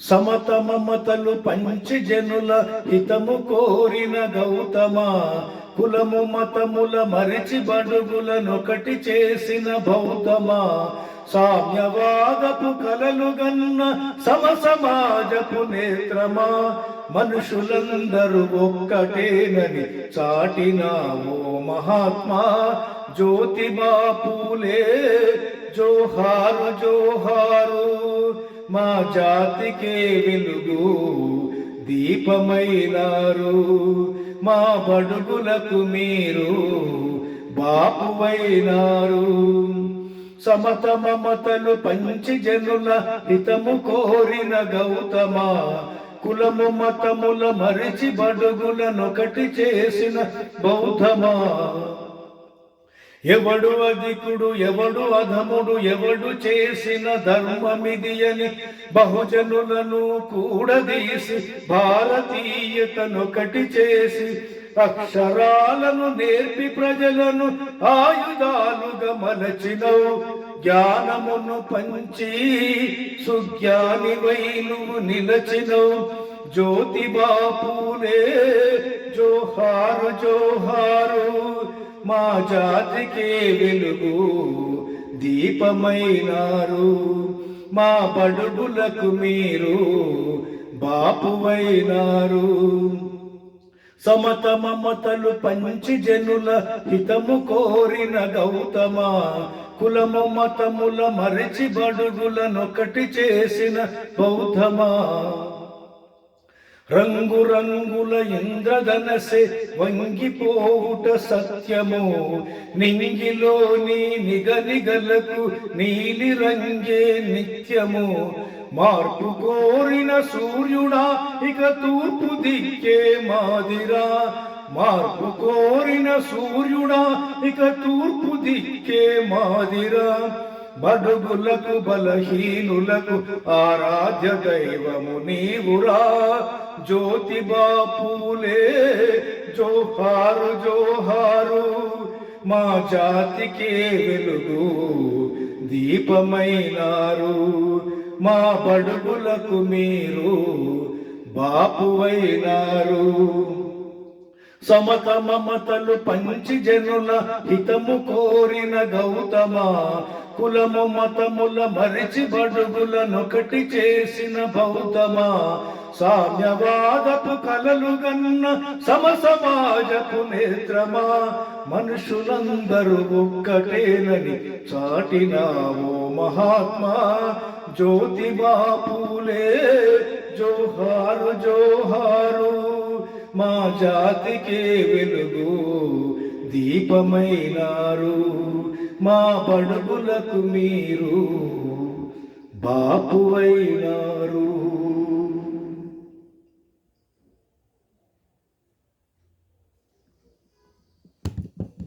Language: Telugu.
సమత మమతలు పంచి జనుల హితము కోరిన గౌతమ. కులము మతముల మరిచి బడుగులనొకటి చేసిన భౌతమా సామ్యవాదపు కలలు గన్న సమ సమాజపు నేత్రమా. మనుషులందరూ ఒక్కటేనని చాటినావో మహాత్మా. జ్యోతి బాపులే జోహారు జోహారు. మా జాతికే వెలుగు దీపమైనారు. మా బడుగులకు మీరు బాపువైనారు. సమత మమతలు పంచి జనుల హితము కోరిన గౌతమ కులము మతముల మరిచి బడుగులనొకటి చేసిన బౌద్ధమా? ఎవడు అధికుడు ఎవడు అధముడు ఎవడు చేసిన ధర్మమిది అని బహుజనులను కూడదీసి భారతీయతనొకటి చేసి అక్షరాలను నేర్పి ప్రజలను ఆయుధాలుగా మలచినవు. జ్ఞానమును పంచి సుజ్ఞాని నువ్వు నిలచినవు. జ్యోతి బాపులే జోహారు జోహారు మా జాతికే వెలుగు దీపమైనారు. మా బడుగులకు మీరు బాపువైనారు. సమత మమతలు పంచి జనుల హితము కోరిన గౌతమ కులము మతముల మరిచి బడుగులనొకటి చేసిన గౌతమా రంగు రంగుల ఇంద్రధనసే వంగిపోవుట సత్యము నింగిలోని నిగనిగలకు నీలి రంగే నిత్యము మార్పు కోరిన సూర్యుడా ఇక తూర్పు దిక్కే మాదిరా మార్పు కోరిన సూర్యుడా ఇక తూర్పు దిక్కే మాదిరా బడుగులకు బలహీనులకు ఆరాధ్య దైవము నీవురా. జ్యోతి బాపులే జోహారు జోహారు మా జాతికే వెలుగు దీపమైనారు. మా బడుగులకు మీరు బాపువైనారు. సమత మమతలు పంచి జనుల హితము కోరిన గౌతమ. కులము మతముల మరిచి బడుగులనొకటి చేసిన భౌతమా సామ్యవాదపు కలలు గన్న సమ సమాజపు నేత్రమా. మనుషులందరూ ఒక్కటేనని చాటినావో మహాత్మా. జ్యోతి బాపులే జోహారు జోహారు. మా జాతికే వెలుగు దీపమైనారు. మా బడుగులకు మీరు బాపువైనారు.